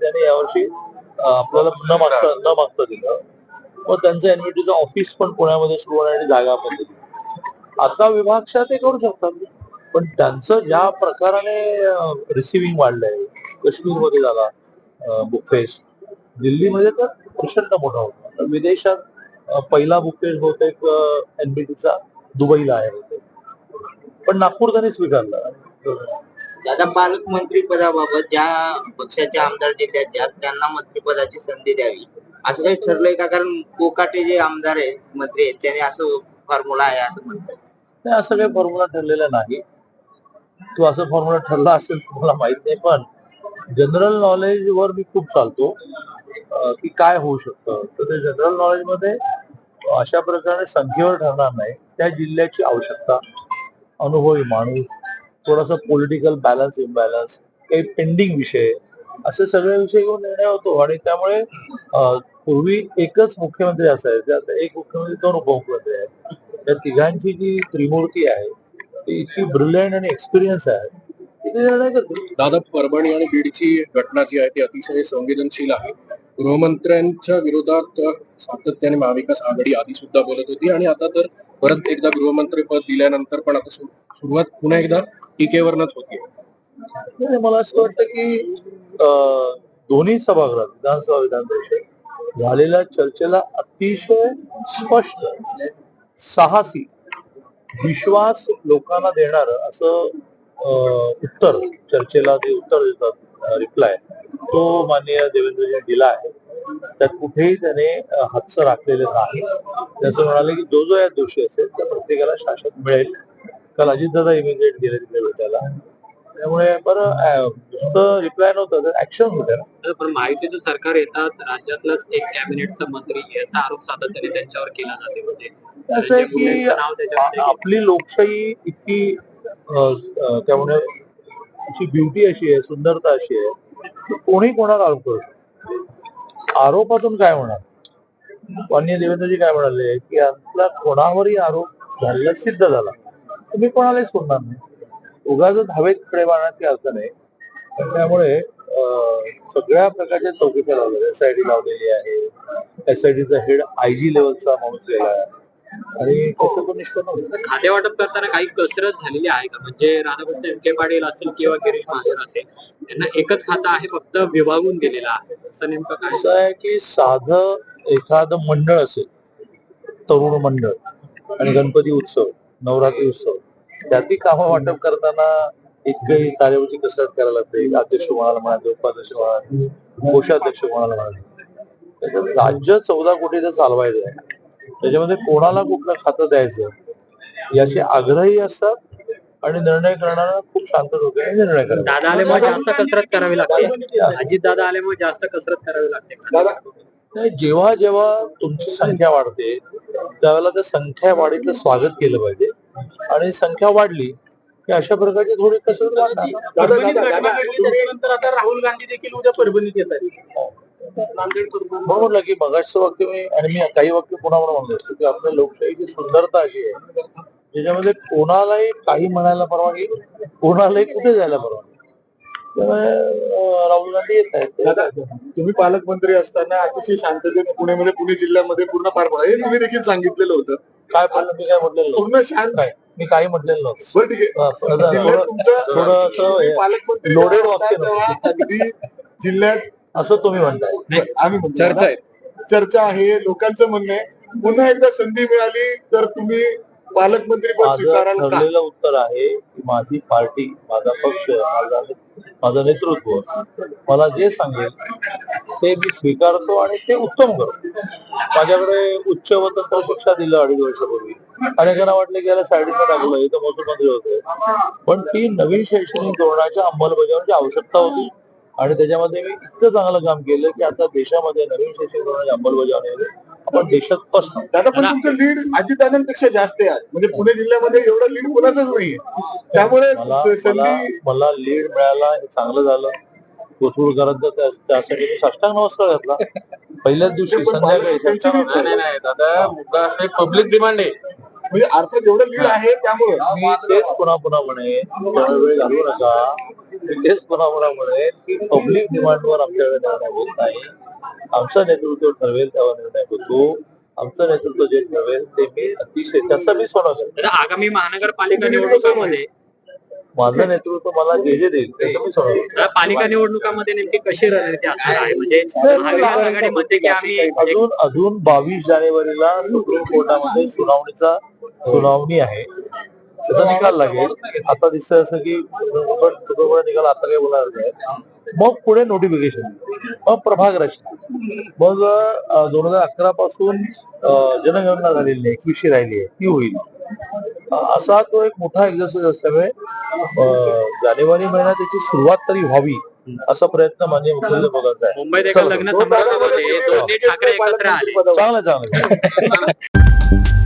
त्याने यावर्षी आपल्याला न मागता न मागता दिलं. मग त्यांचं एनव्हिटीचं ऑफिस पण पुण्यामध्ये सुरू होण्याची जागा पण दिली. आता विभागशा ते करू शकतात. पण त्यांचं ज्या प्रकाराने रिसिव्हिंग वाढलंय काश्मीरमध्ये झाला बुकफेस्ट दिल्लीमध्ये तर प्रचंड मोठा होता. तर विदेशात पहिला बुकफेस्ट बहुतेक एनबीटीचा दुबईला आहे. पण नागपूर त्यांनी स्वीकारला. दादा पालकमंत्री पदाबाबत ज्या पक्षाचे आमदार जिल्ह्यात ज्या त्यांना मंत्रिपदाची संधी द्यावी असं काही ठरलंय का? कारण कोकाटे जे आमदार आहेत मंत्री आहेत त्याने असं फॉर्म्युला आहे असं म्हणतात. नाही असं काही फॉर्म्युला ठरलेला नाही. तो असं फॉर्म्युला ठरला असेल मला माहीत नाही पण जनरल नॉलेज वर मी खूप चालतो. की काय होऊ शकतं? तर ते जनरल नॉलेजमध्ये अशा प्रकारे संख्येवर ठरणार नाही. त्या जिल्ह्याची आवश्यकता अनुभवी माणूस थोडासा पॉलिटिकल बॅलन्स इम्बॅलन्स काही पेंडिंग विषय असे सगळे विषय घेऊन निर्णय होतो. आणि त्यामुळे पूर्वी एकच मुख्यमंत्री असायचे. आता एक मुख्यमंत्री दोन उपमुख्यमंत्री आहेत. त्या तिघांची जी त्रिमूर्ती आहे ती इतकी ब्रिलियंट आणि एक्सपिरियन्स आहे दादा परभणी आणि बीडची घटना जी आहे ती अतिशय संवेदनशील आहे. गृहमंत्र्यांच्या विरोधात सातत्याने महाविकास आघाडी आधी सुद्धा बोलत होती आणि आता तर परत एकदा गृहमंत्री पद दिल्यानंतर पण आता सुरुवात पुन्हा एकदा टीकेवरनच होती मला असं वाटतं की अं, दोन्ही सभागृहात विधानसभा विधान परिषद झालेल्या चर्चेला अतिशय स्पष्ट साहसी विश्वास लोकांना देणार असं अं, उत्तर चर्चेला जे उत्तर देतात रिप्लाय तो माननीय देवेंद्रजी दिला आहे त्यात कुठेही त्याने हातचं राखलेलं नाही. ते असं म्हणाले की जो जो यात दोषी असेल त्या प्रत्येकाला शासन मिळेल. काल अजितदादा इमिजिएट गेले तिथे भेटायला. त्यामुळे बरं नुसतं रिप्लाय नव्हतं ऍक्शन होत्या ना. पण माहितीचं सरकार येतात राज्यातलाच एक कॅबिनेटचा मंत्री याचा आरोप सातत्याने त्यांच्यावर केला जाते. म्हणजे असं आहे की आपली लोकशाही इतकी त्यामुळे ब्युटी अशी आहे सुंदरता अशी आहे. कोणी कोणाला आरोप करू शकतो आरोपातून काय होणार? माननीय देवेंद्रजी काय म्हणाले की आपला कोणावरही आरोप झालेला सिद्ध झाला. तुम्ही कोणालाही सोडणार नाही. उगाच हवेत प्रेम काही अर्थ नाही. त्यामुळे सगळ्या प्रकारच्या चौकशा लावल्या एस आय डी लावलेली आहे. एस आय डीचा हेड आय जी लेवलचा माणूस गेला आहे. आणि त्याचं तो निष्पन्न खाते वाटप करताना काही कसरत झालेली आहे का? म्हणजे राधाकृष्ण विखे पाटील असेल किंवा गिरीश महाजन असेल त्यांना एकच खातं आहे फक्त विभागून दिलेलं आहे. असं नेमकं काय? असं आहे की साधं एखादं मंडळ असेल तरुण मंडळ आणि गणपती उत्सव नवरात्री उत्सव त्याती कामं वाटप करताना इतकंही कार्यवृत्ती कसरत करायला लागते. अध्यक्ष कोणाला म्हणाले उपाध्यक्ष म्हणाले कोषाध्यक्ष कोणाला म्हणाले. त्याच्यात राज्य चौदा कोटीचं चालवायचं आहे. त्याच्यामध्ये कोणाला कुठलं खातं द्यायचं? याचे आग्रही असतात आणि निर्णय करणारा खूप शांत डोक्याने निर्णय करतात. दादा आल्यामुळे जास्त कसरत करावी लागते. अजित दादा आल्यामुळे जास्त कसरत करावी लागते. जेव्हा जेव्हा तुमची संख्या वाढते त्यावेळेला त्या संख्या वाढीचं स्वागत केलं पाहिजे. आणि संख्या वाढली की अशा प्रकारची थोडी कसरत वाढणार. त्याच्यानंतर आता राहुल गांधी देखील उद्या परभणीत येत आहेत. म्हणून म्हटलं की मगाचं वाक्य मी आणि मी काही वाक्य पुन्हा म्हणलो असतो की आपल्या लोकशाहीची सुंदरता अशी आहे ज्याच्यामध्ये कोणालाही काही म्हणायला परवानगी कोणालाही कुठे जायला परवानगी. राहुल गांधी येत आहेत. तुम्ही पालकमंत्री असताना अतिशय शांततेने पुण्यामध्ये पुणे जिल्ह्यामध्ये पूर्ण पार पडा हे तुम्ही देखील सांगितलेलं होतं. काय बोललं मी काय म्हटलेलं. पूर्ण शांत. काय? मी काही म्हटलेलं नव्हतं. बरं ठीक आहे. जिल्ह्यात तुमचं हे- पालकमंत्री होता वाक्य तेव्हा अगदी जिल्ह्यात असं तुम्ही म्हणताय. आम्ही म्हणतो चर्चा आहे. चर्चा आहे लोकांचं म्हणणं आहे. पुन्हा एकदा संधी मिळाली तर तुम्ही पालकमंत्री ठरलेलं उत्तर आहे की माझी पार्टी माझा पक्ष माझा माझं नेतृत्व मला जे सांगेल ते मी स्वीकारतो आणि ते उत्तम करतो. माझ्याकडे उच्च व तंत्र शिक्षा दिलं अडीच वर्षापूर्वी. अनेकांना वाटलं की याला साईडला टाकलं इथं महसूल मंत्री होते पण ती नवीन शैक्षणिक धोरणाच्या अंमलबजावणीची आवश्यकता होती. आणि त्याच्यामध्ये मी इतकं चांगलं काम केलं की आता देशामध्ये नवीन शैक्षणिक धोरणाची अंमलबजावणी आपण देशात फर्स्ट दादा पण तुमचं लीड अजितदादांपेक्षा जास्त आहे आज. म्हणजे पुणे जिल्ह्यामध्ये एवढं लीड कोणाचंच नाहीये. त्यामुळे मला स- मला संधी मला लीड मिळाला हे चांगलं झालं. कोथरूडकरांचा त्या- त्यासाठी मी साष्टांग नमस्कार घातला. पहिल्याच दिवशी पण संध्याकाळी त्यांची बी इच्छा त्यांच्या- आहे. दादा मुद्दा असं पब्लिक डिमांड आहे. म्हणजे अर्थ जेवढं लीड आहे त्यामुळे. मी तेच पुन्हा पुन्हा म्हणे वेळ घालवू नका. मी तेच पुन्हा पुन्हा म्हणे की पब्लिक डिमांडवर आमच्याकडे निर्णय होत नाही. आमचं नेतृत्व ठरवेल त्यावर निर्णय होतो. आमचं नेतृत्व जे ठरवेल ते मी अतिशय तसं मी सोडवलं आगामी महानगरपालिका निवडणुकामध्ये माझं नेतृत्व मला जे जे देईल ते मी सोडवलं पालिका निवडणुकामध्ये नेमकी कशी रणनीती असणार आहे? म्हणजे महाविकास आघाडी म्हणते की आम्ही एक- अजून अजून बावीस जानेवारीला सुप्रीम कोर्टामध्ये सुनावणीचा सुनावणी आहे. त्याचा निकाल लागेल. आता दिसतंय असं की सुप्रीम निकाल आता काही बोलणार नाही. मग पुढे नोटिफिकेशन मग प्रभाग रचना. मग दोन हजार अकरा पासून जनगणना झालेली नाही एकवीसशे राहिली आहे. ती होईल. असा तो एक मोठा एक्झरसाइज असल्यामुळे जानेवारी महिन्यात त्याची सुरुवात तरी व्हावी असा प्रयत्न माननीय मुख्यमंत्री बघायचा आहे. मुंबईत एका चला. लग्न समारंभामध्ये दोन्ही ठाकरे एकत्र आले. चांगलं चांगलं.